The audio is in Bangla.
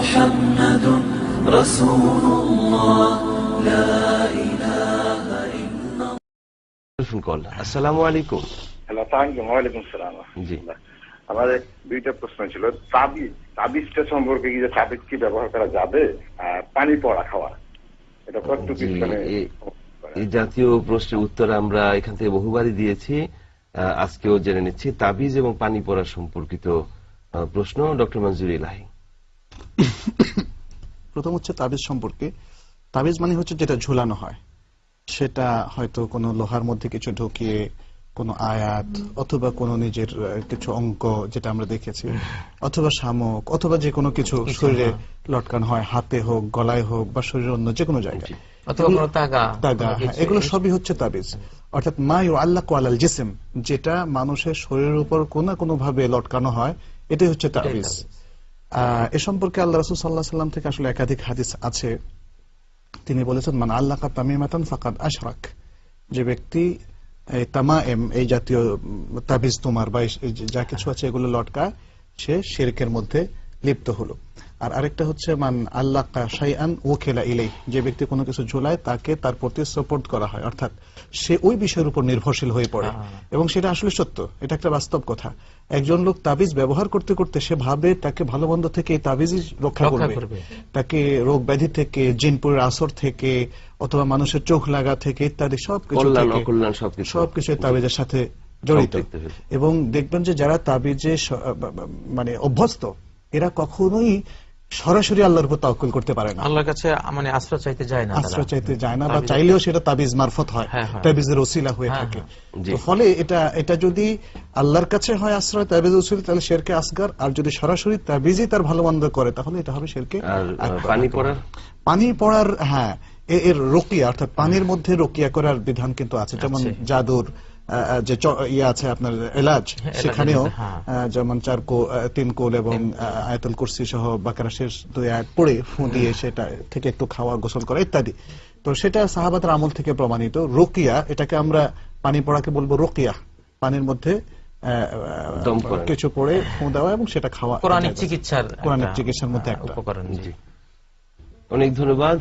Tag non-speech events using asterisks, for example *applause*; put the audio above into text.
محمد رسول الله لا إله إلا টেলিফোন কল আসসালামু আলাইকুম হ্যালো তাহলে ওয়ালাইকুম সালাম জি। আমাদের দুইটা প্রশ্ন ছিল তাবিজ তাবিজটা সম্পর্কে কি যে তাবিজ কি ব্যবহার করা যাবে আর পানি পড়া খাওয়া এটা কতটুকু জি, ইসলামে এ- এই জাতীয় প্রশ্নের উত্তর আমরা এখান থেকে বহুবারই দিয়েছি আহ, আজকেও জেনে নিচ্ছি তাবিজ এবং পানি পড়া সম্পর্কিত আহ, প্রশ্ন ডক্টর মঞ্জুর ইলাহি *coughs* প্রথম হচ্ছে তাবিজ সম্পর্কে। তাবিজ মানে হচ্ছে যেটা ঝুলানো হয়। সেটা হয়তো কোনো লোহার মধ্যে কিছু ঢুকিয়ে কোনো আয়াত অথবা কোনো নিজের কিছু অঙ্ক যেটা আমরা দেখেছি অথবা শামুক অথবা যে কোনো কিছু শরীরে লটকানো হয় হাতে হোক গলায় হোক বা শরীরের অন্য যে কোনো জায়গায় হ্যাঁ, এগুলো সবই হচ্ছে তাবিজ। অর্থাৎ মা ইউ আল্লাহ আলাল জিসিম যেটা মানুষের শরীরের উপর কোনো না কোনো ভাবে লটকানো হয় এটাই হচ্ছে তাবিজ। এ সম্পর্কে আল্লাহ রসুল সাল্লাহ সাল্লাম থেকে আসলে একাধিক হাদিস আছে। তিনি বলেছেন মানে আল্লাহ তামিমাতান ফাকাদ আশরাক। যে ব্যক্তি, এই তামাএম এই জাতীয় তাবিজ তোমার বা যা কিছু আছে এগুলো লটকা সে শিরকের মধ্যে লিপ্ত হলো। আর আরেকটা হচ্ছে মান আল্লাহ শাইআন ও খেলা ইলেই যে ব্যক্তি কোনো কিছু ঝুলায় তাকে তার প্রতি সাপোর্ট করা হয়। অর্থাৎ সে ওই বিষয়ের উপর নির্ভরশীল হয়ে পড়ে। এবং সেটা আসলে সত্য। এটা একটা বাস্তব কথা। একজন লোক তাবিজ ব্যবহার করতে করতে সে ভাবে তাকে ভালো মন্দ থেকে এই তাবিজই রক্ষা করবে। তাকে রোগ ব্যাধি থেকে জিনপুরের আসর থেকে অথবা মানুষের চোখ লাগা থেকে ইত্যাদি সবকিছু সবকিছু। তাবিজের সাথে জড়িত। এবং দেখবেন যে যারা তাবিজে মানে অভ্যস্ত এরা কখনোই সরাসরি আল্লাহর উপর তাওকুল করতে পারে না। আল্লাহর কাছে মানে আশ্রয় চাইতে যায় না আশ্রয় চাইতে যায় না বা চাইলেও সেটা তাবিজ মারফত হয় হ্যাঁ, তাবিজের ওসিলা হয়ে হ্যাঁ, থাকে। হ্যাঁ। তো ফলে এটা এটা যদি আল্লাহর কাছে হয় আশ্রয় তাবিজ ওসিলা তাহলে শেরকে আসগার। আর যদি সরাসরি তাবিজই তার ভালো মন্দ করে তাহলে এটা হবে শেরকে আর পানি পড়ার? পানি পড়ার হ্যাঁ এর রোকিয়া অর্থাৎ পানির মধ্যে রোকিয়া করার বিধান কিন্তু আছে। যেমন। জাদুর যে ইয়ে আছে আপনার এলাজ সেখানেও হ্যাঁ। আহ, যেমন চার কো তিন কোল এবং আহ, আয়াতুল কুরসি সহ বাকারা শেষ দুই আয়াত পড়ে ফু দিয়ে সেটা থেকে একটু খাওয়া গোসল করা ইত্যাদি। তো সেটা সাহাবাতের আমল থেকে প্রমাণিত। রোকিয়া এটাকে আমরা পানি পড়াকে বলব রোকিয়া। পানির মধ্যে। কিছু পড়ে ফু দেওয়া এবং সেটা খাওয়া কোরআনিক চিকিৎসার কোরআনিক চিকিৎসার মধ্যে আহ, একটা। উপকরণ। জি। জি অনেক ধন্যবাদ।